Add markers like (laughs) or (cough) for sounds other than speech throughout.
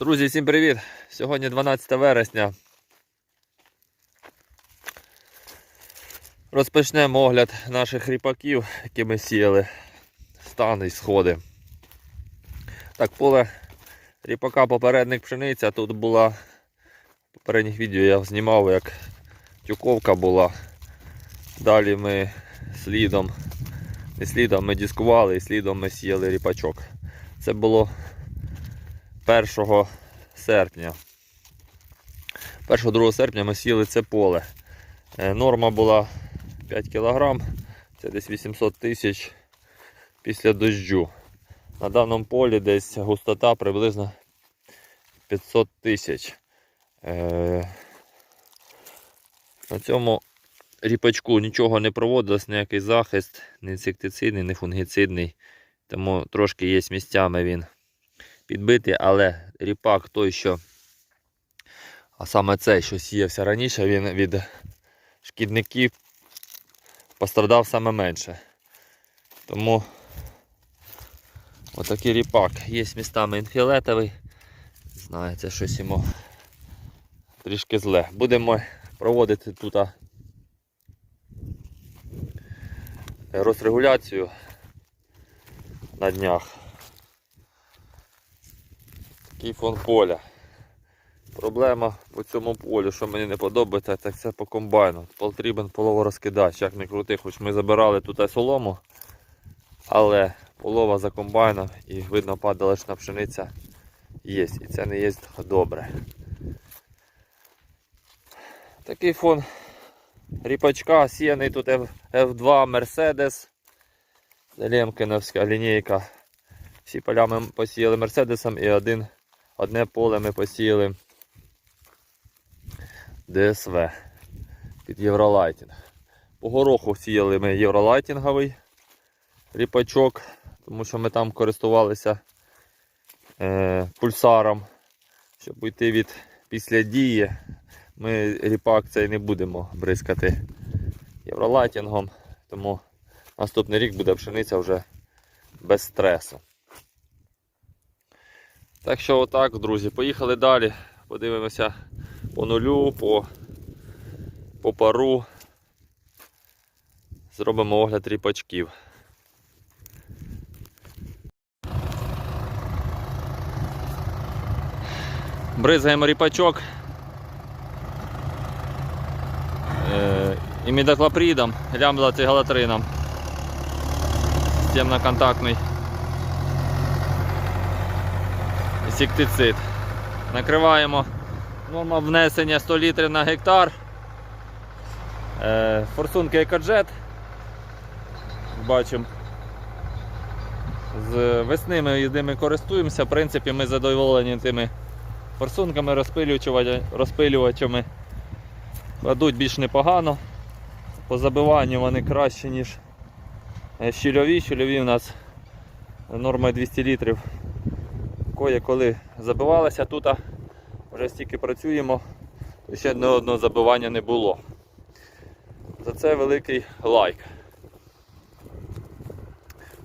Друзі, всім привіт! Сьогодні 12 вересня. Розпочнемо огляд наших ріпаків, які ми сіяли. Стани і сходи. Так, поле ріпака попередник пшениця. Тут була в попередніх відео я знімав, як тюковка була. Далі ми слідом, не слідом ми дискували і слідом ми сіяли ріпачок. Це було 1 серпня. 1-2 серпня ми сіли це поле. Е, Норма була 5 кг, це десь 800 тисяч після дощу. На даному полі десь густота приблизно 500 тисяч. Е, На цьому ріпачку нічого не проводилось, ніякий захист, ні інсектицидний, ні фунгіцидний. Тому трошки є місцями він підбитий, але ріпак той, що, а саме цей, що сіявся раніше, він від шкідників пострадав саме менше. Тому отакий ріпак. Є містами інфіолетовий. Знаєте, щось йому трішки зле. Будемо проводити тут розрегуляцію на днях. Такий фон поля. Проблема по цьому полю, що мені не подобається, так це по комбайну. Потрібен половорозкидач. Як не крути, хоч ми забирали тут солому, але полова за комбайном і видно падалишна пшениця є. І це не є добре. Такий фон ріпачка, сіяний тут F2 Mercedes. Лемкиновська лінійка. Всі поля ми посіяли Мерседесом і один, одне поле ми посіяли ДСВ під Євролайтінг. По гороху сіяли ми євролайтінговий ріпачок, тому що ми там користувалися е, пульсаром. Щоб уйти від після дії, ми ріпак цей не будемо бризкати євролайтінгом, тому наступний рік буде пшениця вже без стресу. Так що отак, друзі, поїхали далі. Подивимося по нулю, по, по пару. Зробимо огляд ріпачків. Бризгаємо ріпачок. Е, імідаклопридом, лямблацегалатрином. Темноконтактний інсектицид. Накриваємо норма внесення 100 літрів на гектар. Е, Форсунки Екоджет. Бачимо. З весни ми ними користуємося. В принципі, ми задоволені тими форсунками, розпилювачами, розпилювачами. Кладуть більш непогано. По забиванню вони краще, ніж е, щільові. Щільові у нас норма 200 літрів. Кое коли забивалася тут, вже стільки працюємо, то ще не одного забивання не було. За це великий лайк.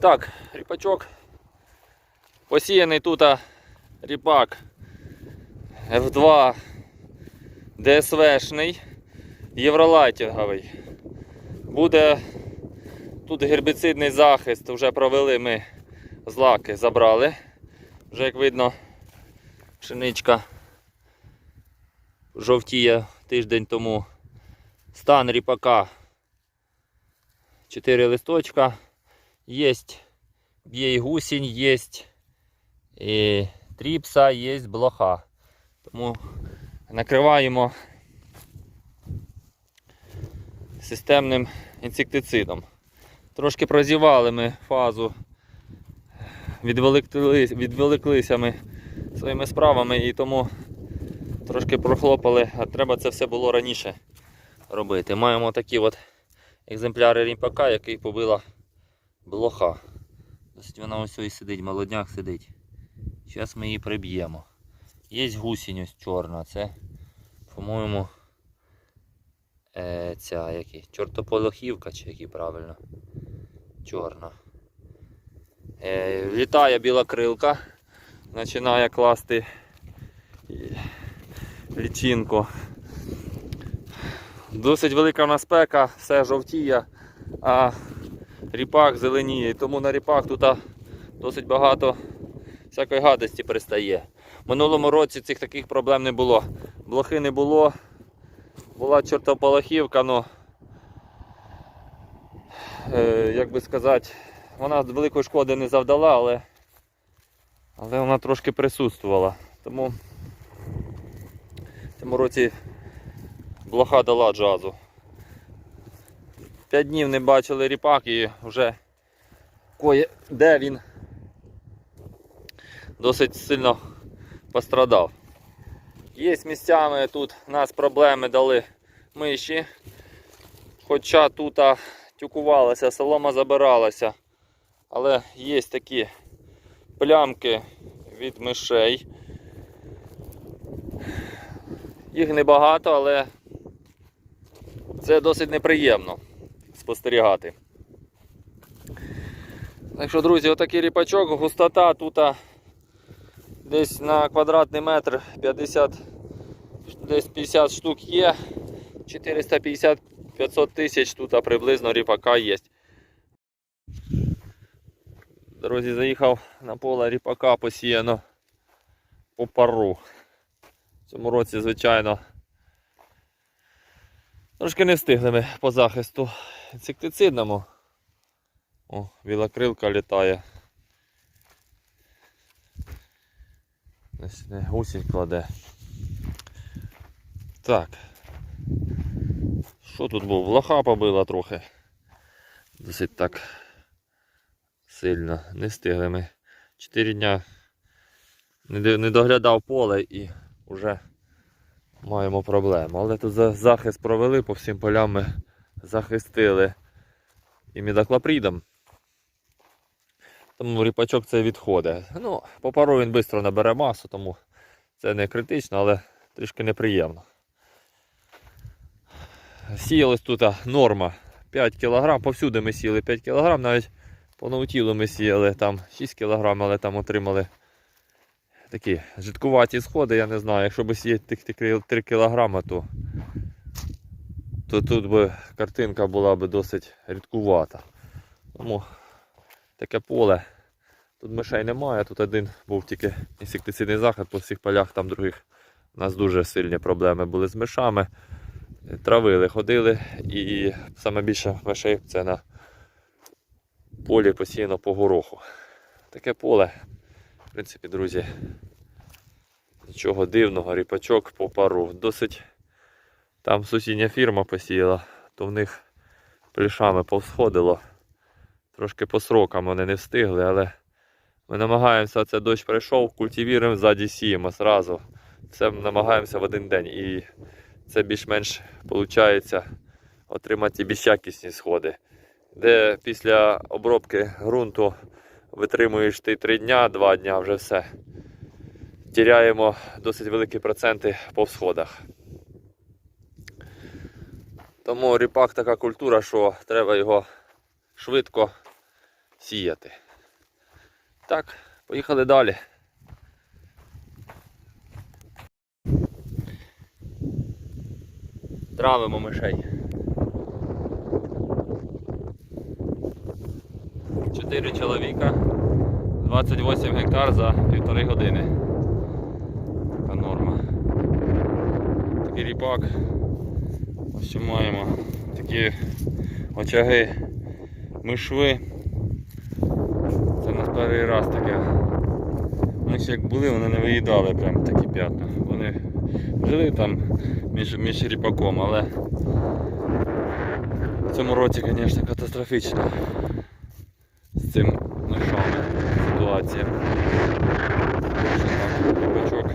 Так, ріпачок. Посіяний тут ріпак F2 ДСВшний, євролайтінговий. Буде тут гербіцидний захист, вже провели ми злаки, забрали. Вже як видно, пшеничка жовтіє тиждень тому. Стан ріпака. 4 листочка. Є б'є і гусінь, є і тріпса, є блоха. Тому накриваємо системним інсектицидом. Трошки прозівали ми фазу відволіклися, відволіклися ми своїми справами і тому трошки прохлопали, а треба це все було раніше робити. Маємо такі от екземпляри рімпака, який побила блоха. Досить вона ось ось сидить, молодняк сидить. Зараз ми її приб'ємо. Є гусінь ось чорна, це, по-моєму, е, ця які, чортополохівка чи які правильно. Чорна. Е, Літає біла крилка, починає класти лічинку. Досить велика в нас спека, все жовтіє, а ріпак зеленіє. Тому на ріпак тут досить багато всякої гадості пристає. Минулому році цих таких проблем не було. Блохи не було. Була чортополохівка, ну е, як би сказати, вона великої шкоди не завдала, але, але вона трошки присутствувала. Тому в цьому році блоха дала джазу. П'ять днів не бачили ріпак і вже кое де він досить сильно пострадав. Є місцями тут нас проблеми дали миші. Хоча тут тюкувалася, солома забиралася. Але є такі плямки від мишей. Їх небагато, але це досить неприємно спостерігати. Так що, друзі, отакий ріпачок, густота тут десь на квадратний метр 50, десь 50 штук є. 450-500 тисяч тут приблизно ріпака є. Друзі, заїхав на поле ріпака посіяно по пару. В цьому році, звичайно, трошки не встигли ми по захисту інсектицидному. О, білокрилка літає. Гусінь кладе. Так. Що тут був? Лоха побила трохи. Досить так сильно. Не встигли ми. Чотири дня не доглядав поле і вже маємо проблему. Але тут захист провели по всім полям ми захистили і мідоклопрідом. Тому ріпачок це відходить. Ну, по пару він швидко набере масу, тому це не критично, але трішки неприємно. Сіялось тут норма 5 кг, повсюди ми сіяли 5 кг, навіть по наутілу ми сіяли там 6 кг, але там отримали такі жидкуваті сходи, я не знаю. Якщо б сіяти тих- тих 3 кг, то, то тут би картинка була б досить рідкувата. Тому таке поле. Тут мишей немає, тут один був тільки інсектицидний захід по всіх полях, там других. У нас дуже сильні проблеми були з мишами. Травили, ходили і саме більше мишей це на полі посіяно по гороху. Таке поле, в принципі, друзі, нічого дивного, ріпачок по пару. Досить там сусідня фірма посіяла, то в них плішами повсходило. Трошки по срокам вони не встигли, але ми намагаємося, це дощ прийшов, культивіруємо, ззаді сіємо зразу. Це намагаємося в один день. І це більш-менш виходить отримати більш якісні сходи. Де після обробки ґрунту витримуєш ти 3 дня, 2 дня вже все. Тіряємо досить великі проценти по всходах. Тому ріпак така культура, що треба його швидко сіяти. Так, поїхали далі. Травимо мишей. Чотири чоловіка, 28 гектар за півтори години. Така норма. Такий ріпак. Ось що маємо. Такі очаги мишви. Це нас перший раз таке. Вони ще як були, вони не виїдали прям такі п'ятна. Вони жили там між, між ріпаком, але в цьому році, звісно, катастрофічно цим мишами ситуація. Ріпачок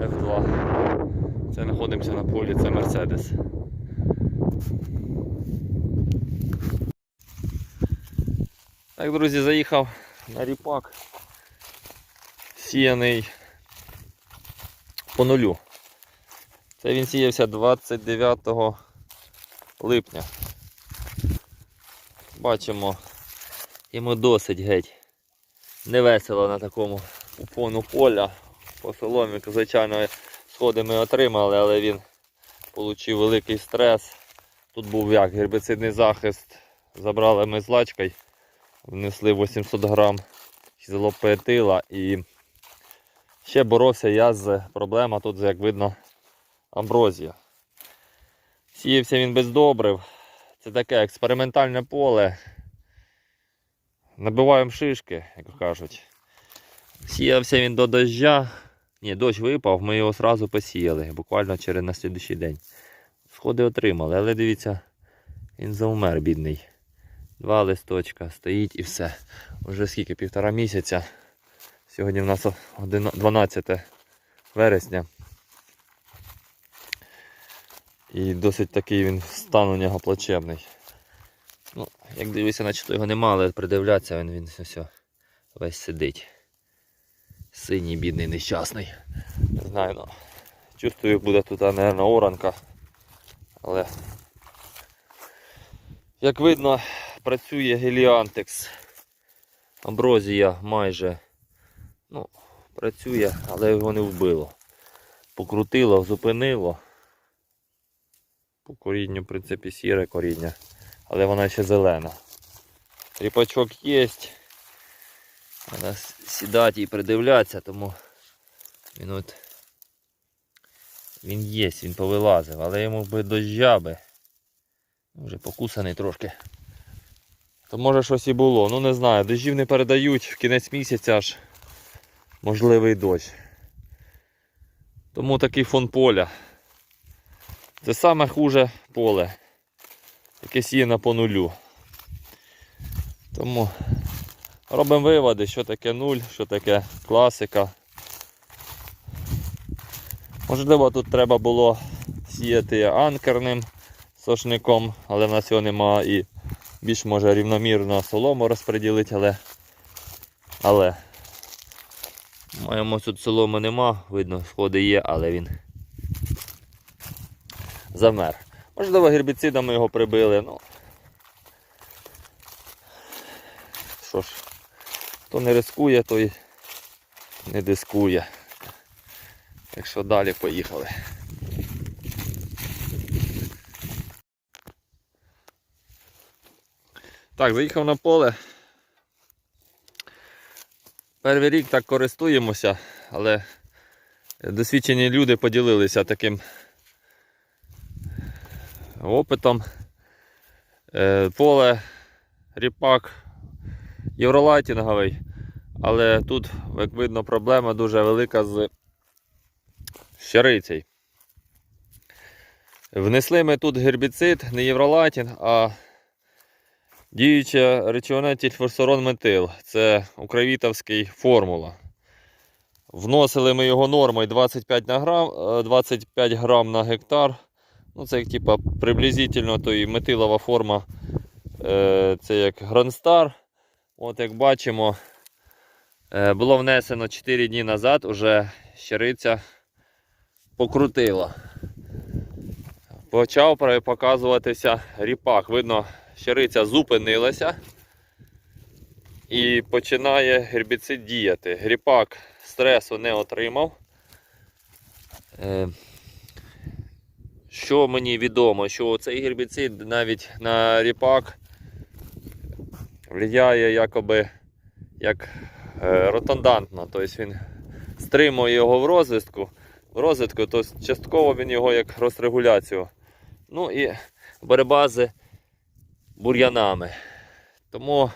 F2. Це знаходимося на полі, це Мерседес. Так, друзі, заїхав на ріпак. Сіяний по нулю. Це він сіявся 29 липня. Бачимо, йому досить геть. Невесело на такому у поля. По соломі, звичайно, сходи ми отримали, але він отримав великий стрес. Тут був як гербіцидний захист. Забрали ми з лачкою, внесли 800 грам хізелопетила і ще боровся я з проблема тут, як видно, амброзія. Сіявся він без добрив. Це таке експериментальне поле. Набиваємо шишки, як кажуть. Сіявся він до дождя. Ні, дощ випав, ми його одразу посіяли, буквально через на слідуючий день. Сходи отримали, але дивіться, він заумер, бідний. Два листочка стоїть і все. Уже скільки, півтора місяця. Сьогодні в нас 12 вересня. І досить такий він стан у нього плачевний. Ну, як дивлюся, наче його нема, але придивляться, він, він все, весь сидить. Синій, бідний, нещасний. Не знаю, ну. Чувствую, буде тут, мабуть, оранка. Але, як видно, працює геліантекс. Амброзія майже ну, працює, але його не вбило. Покрутило, зупинило. По корінню, в принципі, сіре коріння, але вона ще зелена. Ріпачок є. Треба сідати і придивлятися, тому він от він є, він повилазив, але йому би дождя би. Вже покусаний трошки. То може щось і було. Ну не знаю, дощів не передають в кінець місяця аж можливий дощ. Тому такий фон поля. Це саме хуже поле, яке сіяно по нулю. Тому робимо виводи, що таке нуль, що таке класика. Можливо, тут треба було сіяти анкерним сошником, але в нас його нема і більш може рівномірно солому розподілити, але. Але маємо тут соломи нема, видно, сходи є, але він замер. Можливо, гербіцидами його прибили. Ну. Що ж, хто не рискує, той не дискує. Так що далі поїхали. Так, заїхав на поле. Перший рік так користуємося, але досвідчені люди поділилися таким опитом. Е, Поле, ріпак євролайтінговий, але тут, як видно, проблема дуже велика з щарицей. Внесли ми тут гербіцид, не євролайтінг, а діюча речовина тільфорсорон метил. Це укравітовський формула. Вносили ми його нормою 25 на грам, е, 25 грам на гектар. Ну, це як типа приблизительно то метилова форма. Е, це як Грандстар. От як бачимо, е, було внесено 4 дні назад, уже щириця покрутила. Почав показуватися ріпак. Видно, щириця зупинилася і починає гербіцид діяти. Гріпак стресу не отримав. Що мені відомо, що цей гербіцид навіть на ріпак впливає якоби як е, ротондантно, тобто він стримує його в розвитку, в розвитку, то частково він його як розрегуляцію. Ну і боротьба з бур'янами. Тому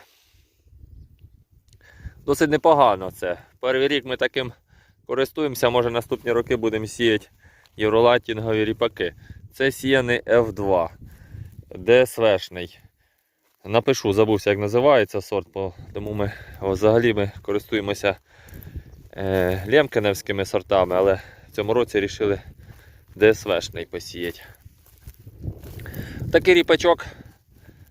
досить непогано це. Перший рік ми таким користуємося, може наступні роки будемо сіяти євролатінгові ріпаки. Це сіяний F2, ДСВшний. Напишу, забувся, як називається сорт, тому ми взагалі ми користуємося е, лемкеневськими сортами, але в цьому році вирішили ДСВшний посіяти. Такий ріпачок,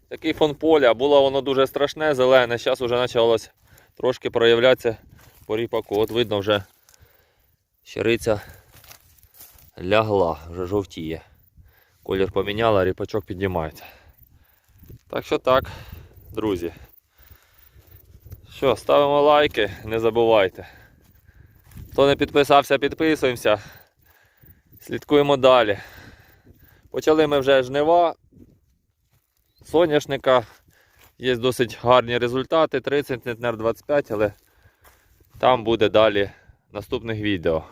такий фон поля. Було воно дуже страшне, зелене, зараз вже почалось трошки проявлятися по ріпаку. От видно вже щириця лягла, вже жовтіє. Колір поміняла, ріпачок піднімається. Так що так, друзі. Що, ставимо лайки, не забувайте. Хто не підписався, підписуємося. Слідкуємо далі. Почали ми вже жнива соняшника. Є досить гарні результати. 30 центнер 25, але там буде далі наступних відео.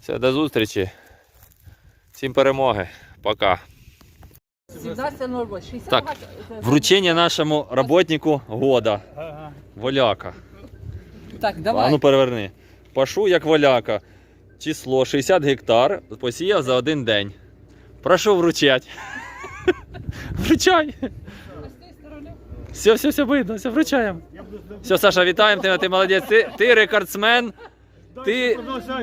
Все, до зустрічі. Всім перемоги. Пока. Всегда все норма. 60 Так, Вручення нашому роботнику года. Воляка. Так, А давай. ну переверни. Пашу як воляка. Число 60 гектар посіяв за один день. Прошу вручать. (laughs) Вручай. Все, все, все видно, все вручаємо. Все, Саша, вітаємо тебе, ти молодець. Ти, ти рекордсмен. Ти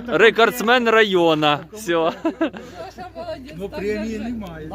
рекордсмен району. Все. Ну премії немає.